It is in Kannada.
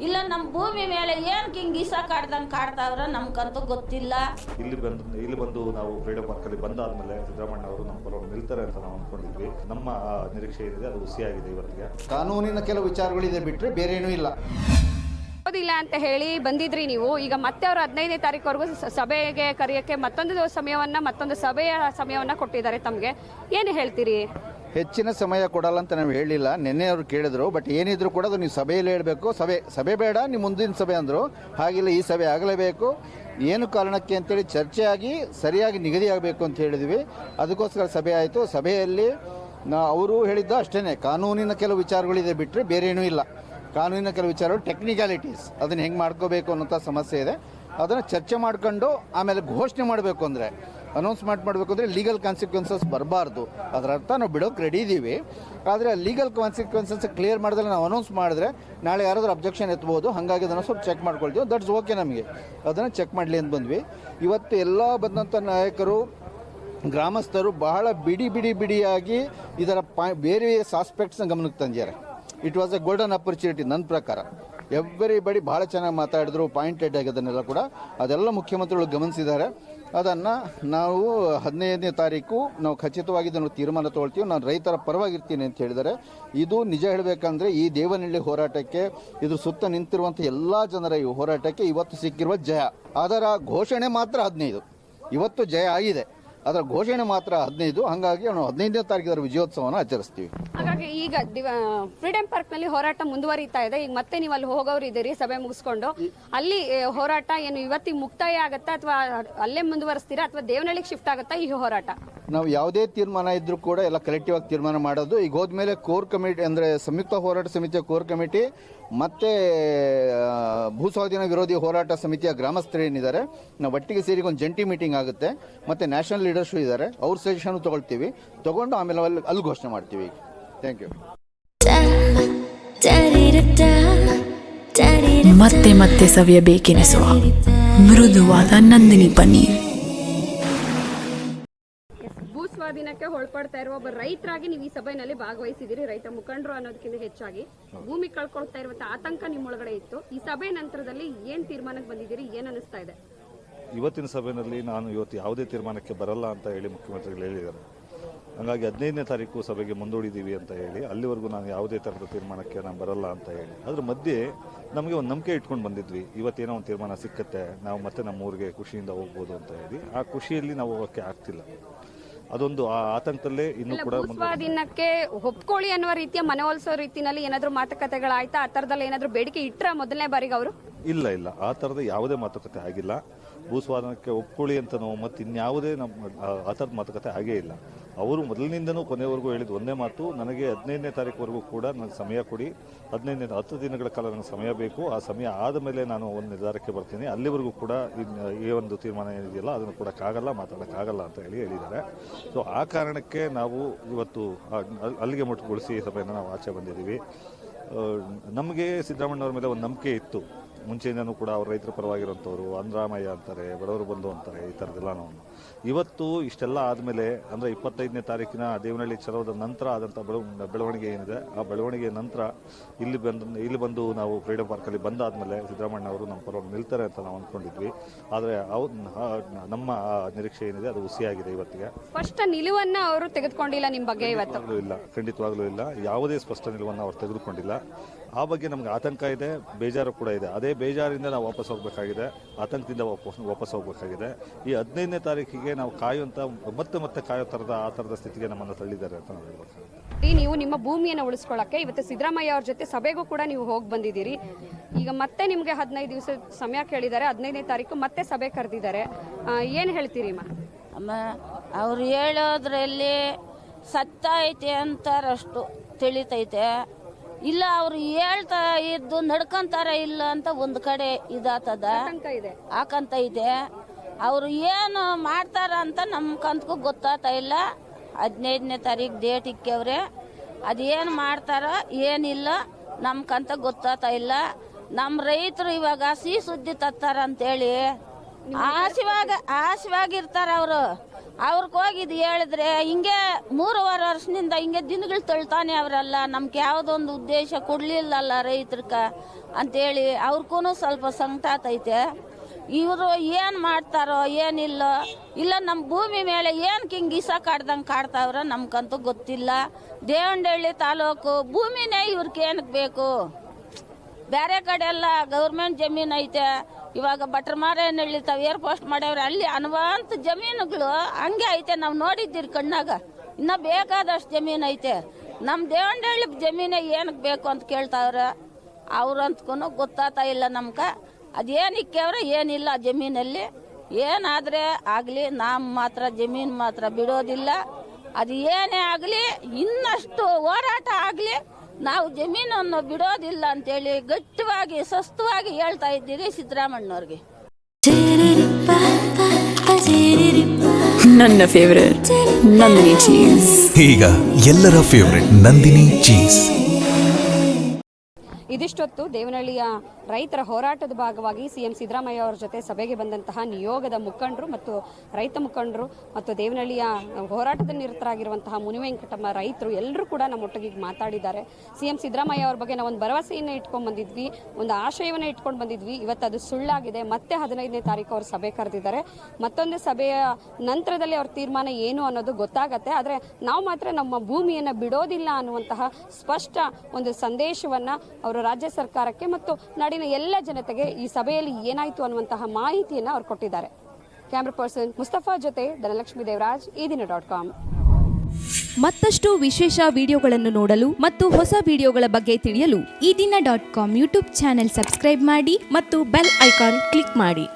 ಇಲ್ಲ ನಮ್ಮ ಭೂಮಿ ಮೇಲೆ ಏನು ಕಿಂಗೀಸ ಕಾಡ್ದಂಗೆ ಕಾಡ್ತಾವ್ರ ನಮ್ಗಂತೂ ಗೊತ್ತಿಲ್ಲ. ಇಲ್ಲಿ ಬಂದು ಇಲ್ಲಿ ಬಂದು ನಾವು ಫ್ರೀಡಮ್ ಪಾರ್ಕಲ್ಲಿ ಬಂದಾದ್ಮೇಲೆ ಸಿದ್ದರಾಮಣ್ಣ ಅವರು ನಮ್ಮ ಪರವಾಗಿ ನಿಲ್ತಾರೆ ಅಂತ ನಾವು ಅಂದ್ಕೊಂಡಿದ್ವಿ ನಮ್ಮ ನಿರೀಕ್ಷೆ ಏನಿದೆ ಅದು ಹುಸಿಯಾಗಿದೆ ಇವತ್ತಿಗೆ. ಕಾನೂನಿನ ಕೆಲವು ವಿಚಾರಗಳಿದೆ ಬಿಟ್ಟರೆ ಬೇರೆ ಏನೂ ಇಲ್ಲ. ಆಗೋದಿಲ್ಲ ಅಂತ ಹೇಳಿ ಬಂದಿದ್ರಿ ನೀವು. ಈಗ ಮತ್ತೆ ಅವರು ಹದಿನೈದನೇ ತಾರೀಕುವರೆಗೂ ಸಭೆಗೆ ಕರೆಯೋಕ್ಕೆ ಮತ್ತೊಂದು ಸಮಯವನ್ನ ಮತ್ತೊಂದು ಸಭೆಯ ಸಮಯವನ್ನ ಕೊಟ್ಟಿದ್ದಾರೆ ತಮಗೆ. ಏನು ಹೇಳ್ತೀರಿ? ಹೆಚ್ಚಿನ ಸಮಯ ಕೊಡಲ್ಲ ಅಂತ ನಾವು ಹೇಳಿಲ್ಲ. ನಿನ್ನೆ ಅವರು ಕೇಳಿದ್ರು ಬಟ್ ಏನಿದ್ರು ಕೂಡ ಅದು ನೀವು ಸಭೆಯಲ್ಲಿ ಹೇಳಬೇಕು. ಸಭೆ ಸಭೆ ಬೇಡ, ನೀವು ಮುಂದಿನ ಸಭೆ ಅಂದರು. ಹಾಗಿಲ್ಲ, ಈ ಸಭೆ ಆಗಲೇಬೇಕು. ಏನು ಕಾರಣಕ್ಕೆ ಅಂತೇಳಿ ಚರ್ಚೆಯಾಗಿ, ಸರಿಯಾಗಿ ನಿಗದಿಯಾಗಬೇಕು ಅಂತ ಹೇಳಿದ್ವಿ. ಅದಕ್ಕೋಸ್ಕರ ಸಭೆ ಆಯಿತು. ಸಭೆಯಲ್ಲಿ ಅವರು ಹೇಳಿದ್ದ ಅಷ್ಟೇ ಕಾನೂನಿನ ಕೆಲವು ವಿಚಾರಗಳಿದೆ ಬಿಟ್ಟರೆ ಬೇರೆ ಏನೂ ಇಲ್ಲ. ಕಾನೂನಿನ ಕೆಲವು ವಿಚಾರಗಳು ಟೆಕ್ನಿಕಾಲಿಟೀಸ್ ಅದನ್ನು ಹೆಂಗೆ ಮಾಡ್ಕೋಬೇಕು ಅನ್ನೋಂಥ ಸಮಸ್ಯೆ ಇದೆ. ಅದನ್ನು ಚರ್ಚೆ ಮಾಡ್ಕೊಂಡು ಆಮೇಲೆ ಘೋಷಣೆ ಮಾಡಬೇಕು ಅಂದರೆ ಅನೌನ್ಸ್ಮೆಂಟ್ ಮಾಡಬೇಕು ಅಂದರೆ ಲೀಗಲ್ ಕಾನ್ಸಿಕ್ವೆನ್ಸಸ್ ಬರಬಾರ್ದು. ಅದರ ಅರ್ಥ ನಾವು ಬಿಡೋಕೆ ರೆಡಿ ಇದ್ದೀವಿ ಆದರೆ ಲೀಗಲ್ ಕಾನ್ಸಿಕ್ವೆನ್ಸಸ್ ಕ್ಲಿಯರ್ ಮಾಡಿದ್ರೆ ನಾವು ಅನೌನ್ಸ್ ಮಾಡಿದ್ರೆ ನಾಳೆ ಯಾರಾದರೂ ಅಬ್ಜೆಕ್ಷನ್ ಎತ್ಬೋದು. ಹಾಗಾಗಿ ಅದನ್ನು ಸ್ವಲ್ಪ ಚೆಕ್ ಮಾಡ್ಕೊಳ್ತೀವಿ. ದಟ್ಸ್ ಓಕೆ ನಮಗೆ. ಅದನ್ನು ಚೆಕ್ ಮಾಡಲಿ ಅಂತ ಬಂದ್ವಿ. ಇವತ್ತು ಎಲ್ಲ ಬಂದಂಥ ನಾಯಕರು, ಗ್ರಾಮಸ್ಥರು ಬಹಳ ಬಿಡಿ ಬಿಡಿ ಬಿಡಿಯಾಗಿ ಇದರ ಪಾ, ಬೇರೆ ಆಸ್ಪೆಕ್ಟ್ಸ್ನ ಗಮನಕ್ಕೆ ತಂದಿದ್ದಾರೆ. It was a golden opportunity ನನ್ನ ಪ್ರಕಾರ. ಎವ್ರಿ ಬಡಿ ಭಾಳ ಚೆನ್ನಾಗಿ ಮಾತಾಡಿದ್ರು ಪಾಯಿಂಟೆಡ್ ಆಗಿ ಅದನ್ನೆಲ್ಲ ಕೂಡ ಅದೆಲ್ಲ ಮುಖ್ಯಮಂತ್ರಿಗಳು ಗಮನಿಸಿದ್ದಾರೆ. ಅದನ್ನು ನಾವು ಹದಿನೈದನೇ ತಾರೀಕು ನಾವು ಖಚಿತವಾಗಿ ಇದನ್ನು ತೀರ್ಮಾನ ತಗೊಳ್ತೀವಿ. ನಾನು ರೈತರ ಪರವಾಗಿರ್ತೀನಿ ಅಂತ ಹೇಳಿದರೆ ಇದು ನಿಜ ಹೇಳಬೇಕಂದ್ರೆ ಈ ದೇವನಹಳ್ಳಿ ಹೋರಾಟಕ್ಕೆ ಇದು ಸುತ್ತ ನಿಂತಿರುವಂಥ ಎಲ್ಲ ಜನರ ಈ ಹೋರಾಟಕ್ಕೆ ಇವತ್ತು ಸಿಕ್ಕಿರುವ ಜಯ. ಅದರ ಘೋಷಣೆ ಮಾತ್ರ ಹದಿನೈದು. ಇವತ್ತು ಜಯ ಆಗಿದೆ. ಅದರ ಘೋಷಣೆ ಮಾತ್ರ ಹದಿನೈದು. ಹಾಗಾಗಿ ನಾವು ಹದಿನೈದನೇ ತಾರೀಕು ಅದರ ವಿಜಯೋತ್ಸವನ ಆಚರಿಸ್ತೀವಿ. ಹಾಗಾಗಿ ಈಗ ಫ್ರೀಡಂ ಪಾರ್ಕ್ನಲ್ಲಿ ಹೋರಾಟ ಮುಂದುವರಿತಾ ಇದೆ. ಈಗ ಮತ್ತೆ ನೀವು ಅಲ್ಲಿ ಹೋಗೋರು ಇದ್ದೀರಿ ಸಭೆ ಮುಗಿಸ್ಕೊಂಡು. ಅಲ್ಲಿ ಹೋರಾಟ ಏನು ಇವತ್ತಿಗೆ ಮುಕ್ತಾಯ ಆಗತ್ತಾ ಅಥವಾ ಅಲ್ಲೇ ಮುಂದುವರಿಸ್ತೀರಾ ಅಥವಾ ದೇವನಹಳ್ಳಿಗೆ ಶಿಫ್ಟ್ ಆಗುತ್ತಾ ಈ ಹೋರಾಟ? ನಾವು ಯಾವುದೇ ತೀರ್ಮಾನ ಇದ್ರೂ ಕೂಡ ಎಲ್ಲ ಕಲೆಕ್ಟಿವ್ ಆಗಿ ತೀರ್ಮಾನ ಮಾಡೋದು. ಈಗ ಹೋದ್ಮೇಲೆ ಕೋರ್ ಕಮಿಟಿ ಅಂದರೆ ಸಂಯುಕ್ತ ಹೋರಾಟ ಸಮಿತಿಯ ಕೋರ್ ಕಮಿಟಿ, ಮತ್ತೆ ಭೂಸ್ವಾಧೀನ ವಿರೋಧಿ ಹೋರಾಟ ಸಮಿತಿಯ ಗ್ರಾಮಸ್ಥರು ಏನಿದ್ದಾರೆ, ನಾವು ಒಟ್ಟಿಗೆ ಸೇರಿ ಒಂದು ಜಂಟಿ ಮೀಟಿಂಗ್ ಆಗುತ್ತೆ. ಮತ್ತೆ ನ್ಯಾಷನಲ್ ಲೀಡರ್ಶು ಇದ್ದಾರೆ. ಅವ್ರ ಸಜೆಷನ್ ತಗೊಳ್ತೀವಿ. ತಗೊಂಡು ಆಮೇಲೆ ಅಲ್ಲಿ ಅಲ್ಲಿ ಘೋಷಣೆ ಮಾಡ್ತೀವಿ ಥ್ಯಾಂಕ್ ಯು ಮತ್ತೆ ಮತ್ತೆ ಸವಿಯಬೇಕೆನಿಸುವ ಮೃದುವಾದ ನಂದಿನಿ ಪನ್ನೀರ್. ಭೂ ಸ್ವಾಧೀನಕ್ಕೆ ಒಳಪಡ್ತಾ ಇರುವ ಒಬ್ಬ ರೈತರಾಗಿ ನೀವು ಈ ಸಭೆಯಲ್ಲಿ ಭಾಗವಹಿಸಿದಿರಿ ರೈತ ಮುಖಂಡರು ಅನ್ನೋದಕ್ಕಿಂತ ಹೆಚ್ಚಾಗಿ. ಭೂಮಿ ಕಳ್ಕೊಳ್ತಾ ಇರುವಂತ ಆತಂಕ ನಿಮ್ಮೊಳಗಡೆ ಇತ್ತು. ಈ ಸಭೆ ನಂತರದಲ್ಲಿ ಏನ್ ತೀರ್ಮಾನಕ್ಕೆ ಬಂದಿದ್ದೀರಿ? ಏನ್ ಅನಿಸ್ತಾ ಇದೆ? ಇವತ್ತಿನ ಸಭೆಯಲ್ಲಿ ನಾನು ಇವತ್ತು ಯಾವುದೇ ತೀರ್ಮಾನಕ್ಕೆ ಬರಲ್ಲ ಅಂತ ಹೇಳಿ ಮುಖ್ಯಮಂತ್ರಿಗಳು ಹೇಳಿದ್ದಾರೆ. ಹಾಗಾಗಿ ಹದಿನೈದನೇ ತಾರೀಕು ಸಭೆಗೆ ಮುಂದೂಡಿದ್ದೀವಿ ಅಂತ ಹೇಳಿ, ಅಲ್ಲಿವರೆಗೂ ನಾನು ಯಾವುದೇ ಥರದ ತೀರ್ಮಾನಕ್ಕೆ ನಾನು ಬರಲ್ಲ ಅಂತ ಹೇಳಿ. ಅದ್ರ ಮಧ್ಯೆ ನಮಗೆ ಒಂದು ನಂಬಿಕೆ ಇಟ್ಕೊಂಡು ಬಂದಿದ್ವಿ. ಇವತ್ತೇನೋ ಒಂದು ತೀರ್ಮಾನ ಸಿಕ್ಕತ್ತೆ, ನಾವು ಮತ್ತೆ ನಮ್ಮ ಊರಿಗೆ ಖುಷಿಯಿಂದ ಹೋಗ್ಬೋದು ಅಂತ ಹೇಳಿ. ಆ ಖುಷಿಯಲ್ಲಿ ನಾವು ಹೋಗೋಕ್ಕೆ ಆಗ್ತಿಲ್ಲ. ಅದೊಂದು ಆತಂಕದಲ್ಲೇ ಇನ್ನೂ ಕೂಡ ಭೂ ಸ್ವಾಧೀನಕ್ಕೆ ಒಪ್ಕೊಳ್ಳಿ ಅನ್ನುವ ರೀತಿಯ ಮನವೊಲಿಸೋ ರೀತಿಯಲ್ಲಿ ಏನಾದ್ರೂ ಮಾತುಕತೆಗಳಾಯ್ತಾ? ಆ ತರದಲ್ಲಿ ಏನಾದ್ರೂ ಬೇಡಿಕೆ ಇಟ್ಟರೆ ಮೊದಲನೇ ಬಾರಿಗೆ ಅವರು? ಇಲ್ಲ ಇಲ್ಲ. ಆ ಥರದ ಯಾವುದೇ ಮಾತುಕತೆ ಆಗಿಲ್ಲ. ಭೂಸ್ವಾಧೀನಕ್ಕೆ ಒಪ್ಕೊಳ್ಳಿ ಅಂತ ನಾವು ಮತ್ತೆ ಇನ್ಯಾವುದೇ ನಮ್ಮ ಆ ಥರದ ಮಾತುಕತೆ ಆಗೇ ಇಲ್ಲ. ಅವರು ಮೊದಲಿನಿಂದನೂ ಕೊನೆವರೆಗೂ ಹೇಳಿದ ಒಂದೇ ಮಾತು, ನನಗೆ ಹದಿನೈದನೇ ತಾರೀಕುವರೆಗೂ ಕೂಡ ನನಗೆ ಸಮಯ ಕೊಡಿ ಹದಿನೈದನೇ ಹತ್ತು ದಿನಗಳ ಕಾಲ ನನಗೆ ಸಮಯ ಬೇಕು, ಆ ಸಮಯ ಆದ ಮೇಲೆ ನಾನು ಒಂದು ನಿರ್ಧಾರಕ್ಕೆ ಬರ್ತೀನಿ. ಅಲ್ಲಿವರೆಗೂ ಕೂಡ ಈ ಒಂದು ತೀರ್ಮಾನ ಏನಿದೆಯಲ್ಲ, ಅದನ್ನು ಕೊಡೋಕ್ಕಾಗಲ್ಲ ಮಾತಾಡೋಕ್ಕಾಗಲ್ಲ ಅಂತ ಹೇಳಿ ಹೇಳಿದ್ದಾರೆ. ಸೊ ಆ ಕಾರಣಕ್ಕೆ ನಾವು ಇವತ್ತು ಅಲ್ಲಿಗೆ ಮುಟ್ಟುಗೊಳಿಸಿ ಸಭೆಯನ್ನು ನಾವು ಆಚೆ ಬಂದಿದ್ದೀವಿ. ನಮಗೆ ಸಿದ್ದರಾಮಣ್ಣವ್ರ ಮೇಲೆ ಒಂದು ನಂಬಿಕೆ ಇತ್ತು. ಮುಂಚೆಯಿಂದನೂ ಕೂಡ ಅವ್ರು ರೈತರ ಪರವಾಗಿರುವಂಥವ್ರು ಅಂದ್ರಾಮಯ್ಯ ಅಂತಾರೆ, ಬಡವರು ಬಂದು ಅಂತಾರೆ, ಈ ಥರದ್ದೆಲ್ಲ ನಾವು. ಇವತ್ತು ಇಷ್ಟೆಲ್ಲ ಆದಮೇಲೆ, ಅಂದರೆ ಇಪ್ಪತ್ತೈದನೇ ತಾರೀಕಿನ ದೇವನಹಳ್ಳಿ ಚಲೋದ ನಂತರ ಆದಂಥ ಬೆಳ ಬೆಳವಣಿಗೆ ಏನಿದೆ ಆ ಬೆಳವಣಿಗೆ ನಂತರ ಇಲ್ಲಿ ಬಂದು ಇಲ್ಲಿ ಬಂದು ನಾವು ಫ್ರೀಡಮ್ ಪಾರ್ಕಲ್ಲಿ ಬಂದಾದಮೇಲೆ ಸಿದ್ದರಾಮಯ್ಯ ಅವರು ನಮ್ಮ ಪರವಾಗಿ ನಿಲ್ತಾರೆ ಅಂತ ನಾವು ಅಂದ್ಕೊಂಡಿದ್ವಿ. ಆದರೆ ಅವ್ರ ನಮ್ಮ ನಿರೀಕ್ಷೆ ಏನಿದೆ ಅದು ಹುಸಿಯಾಗಿದೆ ಇವತ್ತಿಗೆ. ಸ್ಪಷ್ಟ ನಿಲುವನ್ನು ಅವರು ತೆಗೆದುಕೊಂಡಿಲ್ಲ ನಿಮ್ಮ ಬಗ್ಗೆ ಇವತ್ತು. ಇಲ್ಲ ಖಂಡಿತವಾಗ್ಲೂ ಇಲ್ಲ. ಯಾವುದೇ ಸ್ಪಷ್ಟ ನಿಲುವನ್ನು ಅವ್ರು ತೆಗೆದುಕೊಂಡಿಲ್ಲ. ಆ ಬಗ್ಗೆ ನಮ್ಗೆ ಆತಂಕ ಇದೆ ಬೇಜಾರು ಕೂಡ ಇದೆ. ಅದೇ ಬೇಜಾರಿಂದ ನಾವು ವಾಪಸ್ ಹೋಗಬೇಕಾಗಿದೆ ಆತಂಕದಿಂದ ವಾಪಸ್ ವಾಪಸ್ ಹೋಗಬೇಕಾಗಿದೆ. ಈ ಹದಿನೈದನೇ ತಾರೀಕಿಗೆ ನಾವು ಕಾಯುವಂಥ ಮತ್ತೆ ಮತ್ತೆ ಕಾಯೋ ಥರದ ಆ ಥರದ ಸ್ಥಿತಿಗೆ ನಮ್ಮನ್ನು ತಳ್ಳಿದ್ದಾರೆ ಅಂತ ನಾವು ಹೇಳ್ಬೇಕಾಗುತ್ತೆ. ಈ ನೀವು ನಿಮ್ಮ ಭೂಮಿಯನ್ನು ಉಳಿಸ್ಕೊಳ್ಳಕ್ಕೆ ಇವತ್ತು ಸಿದ್ದರಾಮಯ್ಯ ಅವ್ರ ಜೊತೆ ಸಭೆಗೂ ಕೂಡ ನೀವು ಹೋಗಿ ಬಂದಿದ್ದೀರಿ. ಈಗ ಮತ್ತೆ ನಿಮಗೆ ಹದಿನೈದು ದಿವಸ ಸಮಯ ಕೇಳಿದ್ದಾರೆ ಹದಿನೈದನೇ ತಾರೀಕು ಮತ್ತೆ ಸಭೆ ಕರೆದಿದ್ದಾರೆ. ಏನು ಹೇಳ್ತೀರಿ ಅಮ್ಮ? ಅವ್ರು ಹೇಳೋದ್ರಲ್ಲಿ ಸತ್ತೈತೆ ಅಂತಾರಷ್ಟು ತಿಳಿತೈತೆ. ಇಲ್ಲ ಅವ್ರು ಹೇಳ್ತಾ ಇದ್ದು ನಡ್ಕೊಂತಾರ ಇಲ್ಲ ಅಂತ ಒಂದು ಕಡೆ ಇದಾತದ. ಆಕಂತ ಇದೆ. ಅವರು ಏನು ಮಾಡ್ತಾರ ಅಂತ ನಮ್ಮ ಕಂತಕ್ಕೂ ಗೊತ್ತಾಗ್ತಾ ಇಲ್ಲ. ಹದಿನೈದನೇ ತಾರೀಕು ಡೇಟ್ ಇಕ್ಕವ್ರೆ. ಅದೇನು ಮಾಡ್ತಾರ ಏನಿಲ್ಲ ನಮ್ಮ ಕಂತ ಗೊತ್ತಾಗ್ತಾ ಇಲ್ಲ. ನಮ್ಮ ರೈತರು ಇವಾಗ ಸಿಹಿ ಸುದ್ದಿ ತತ್ತಾರ ಅಂತೇಳಿ. ಆಶಿವಾಗ ಆಶೀವಾಗಿರ್ತಾರ ಅವರು. ಅವ್ರಿಗೆ ಹೋಗಿದ್ದು ಹೇಳಿದ್ರೆ, ಹಿಂಗೆ ಮೂರುವರೆ ವರ್ಷದಿಂದ ಹಿಂಗೆ ದಿನಗಳು ತಳ್ತಾನೆ ಅವರಲ್ಲ, ನಮ್ಗೆ ಯಾವುದೊಂದು ಉದ್ದೇಶ ಕೊಡ್ಲಿಲ್ಲಲ್ಲ ರೈತರ್ಕ ಅಂತೇಳಿ ಅವ್ರಿಗೂ ಸ್ವಲ್ಪ ಸಂಕಟ ಐತೆ. ಇವರು ಏನು ಮಾಡ್ತಾರೋ ಏನಿಲ್ಲೋ, ಇಲ್ಲ ನಮ್ಮ ಭೂಮಿ ಮೇಲೆ ಏನಕ್ಕೆ ಹಿಂಗೆ ಇಸ ಕಾಡ್ದಂಗೆ ಕಾಡ್ತಾವ್ರ ನಮ್ಗಂತೂ ಗೊತ್ತಿಲ್ಲ. ದೇವಂಡಹಳ್ಳಿ ತಾಲೂಕು ಭೂಮಿನೇ ಇವ್ರಿಗೆ ಏನಕ್ಕೆ ಬೇಕು? ಬೇರೆ ಕಡೆ ಎಲ್ಲ ಗೌರ್ಮೆಂಟ್ ಜಮೀನು ಐತೆ ಇವಾಗ ಬಟ್ರ ಮಾರೇನ ಹೇಳಿರ್ತಾವ ಏರ್ ಪೋಸ್ಟ್ ಮಾಡ್ಯವ್ರೆ, ಅಲ್ಲಿ ಅನುವಂತ ಜಮೀನುಗಳು ಹಂಗೆ ಐತೆ ನಾವು ನೋಡಿದ್ದೀರಿ ಕಣ್ಣಾಗ. ಇನ್ನ ಬೇಕಾದಷ್ಟು ಜಮೀನು ಐತೆ. ನಮ್ಮ ದೇವಂಡಳ್ಳಿ ಜಮೀನೇ ಏನಕ್ಕೆ ಬೇಕು ಅಂತ ಕೇಳ್ತಾವ್ರೆ? ಅವ್ರಂತಕೂ ಗೊತ್ತಾತ ಇಲ್ಲ ನಮ್ಗೆ. ಅದೇನಿಕ್ಕವ್ರೆ ಏನಿಲ್ಲ ಜಮೀನಲ್ಲಿ. ಏನಾದರೆ ಆಗಲಿ ನಮ್ಮ ಮಾತ್ರ ಜಮೀನು ಮಾತ್ರ ಬಿಡೋದಿಲ್ಲ. ಅದು ಏನೇ ಆಗಲಿ, ಇನ್ನಷ್ಟು ಹೋರಾಟ ಆಗಲಿ ನಾವು ಜಮೀನನ್ನು ಬಿಡೋದಿಲ್ಲ ಅಂತೇಳಿ ಗಟ್ಟಿಯಾಗಿ ಸಸ್ತವಾಗಿ ಹೇಳ್ತಾ ಇದ್ದೀರಿ ಸಿದ್ದರಾಮಣ್ಣವ್ರಿಗೆ ನನ್ನ ಫೇವರೇಟ್ ನಂದಿನಿ ಚೀಸ್ ಈಗ ಎಲ್ಲರ ಫೇವರೆಟ್ ನಂದಿನಿ ಚೀಸ್ ಇದಿಷ್ಟೊತ್ತು ದೇವನಹಳ್ಳಿಯ ರೈತರ ಹೋರಾಟದ ಭಾಗವಾಗಿ ಸಿಎಂ ಸಿದ್ದರಾಮಯ್ಯ ಅವರ ಜೊತೆ ಸಭೆಗೆ ಬಂದಂತಹ ನಿಯೋಗದ ಮುಖಂಡರು ಮತ್ತು ರೈತ ಮುಖಂಡರು ಮತ್ತು ದೇವನಹಳ್ಳಿಯ ಹೋರಾಟದ ನಿರತರಾಗಿರುವಂತಹ ಮುನಿವೆಂಕಟಮ್ಮ ರೈತರು ಎಲ್ಲರೂ ಕೂಡ ನಮ್ಮೊಟ್ಟಿಗೆ ಒಟ್ಟಿಗೆ ಮಾತಾಡಿದ್ದಾರೆ. ಸಿಎಂ ಸಿದ್ದರಾಮಯ್ಯ ಅವ್ರ ಬಗ್ಗೆ ನಾವು ಒಂದು ಭರವಸೆಯನ್ನು ಇಟ್ಕೊಂಡು ಬಂದಿದ್ವಿ, ಒಂದು ಆಶಯವನ್ನು ಇಟ್ಕೊಂಡು ಬಂದಿದ್ವಿ. ಇವತ್ತು ಅದು ಸುಳ್ಳಾಗಿದೆ. ಮತ್ತೆ ಹದಿನೈದನೇ ತಾರೀಕು ಅವರು ಸಭೆ ಕರೆದಿದ್ದಾರೆ. ಮತ್ತೊಂದು ಸಭೆಯ ನಂತರದಲ್ಲಿ ಅವ್ರ ತೀರ್ಮಾನ ಏನು ಅನ್ನೋದು ಗೊತ್ತಾಗತ್ತೆ. ಆದರೆ ನಾವು ಮಾತ್ರ ನಮ್ಮ ಭೂಮಿಯನ್ನು ಬಿಡೋದಿಲ್ಲ ಅನ್ನುವಂತಹ ಸ್ಪಷ್ಟ ಒಂದು ಸಂದೇಶವನ್ನು ಅವರು ರಾಜ್ಯ ಸರ್ಕಾರಕ್ಕೆ ಮತ್ತು ನಾಡಿನ ಎಲ್ಲ ಜನತೆಗೆ ಈ ಸಭೆಯಲ್ಲಿ ಏನಾಯಿತು ಅನ್ನುವಂತಹ ಮಾಹಿತಿಯನ್ನು ಅವರು ಕೊಟ್ಟಿದ್ದಾರೆ. ಕ್ಯಾಮ್ರಾ ಪರ್ಸನ್ ಮುಸ್ತಫಾ ಜೊತೆ ಧನಲಕ್ಷ್ಮಿ ದೇವರಾಜ್, ಈ ದಿನ ಡಾಟ್ ಕಾಮ್. ಮತ್ತಷ್ಟು ವಿಶೇಷ ವಿಡಿಯೋಗಳನ್ನು ನೋಡಲು ಮತ್ತು ಹೊಸ ವಿಡಿಯೋಗಳ ಬಗ್ಗೆ ತಿಳಿಯಲು Ee Dina dot com YouTube channel subscribe ಮಾಡಿ ಮತ್ತು ಬೆಲ್ ಐಕಾನ್ ಕ್ಲಿಕ್ ಮಾಡಿ.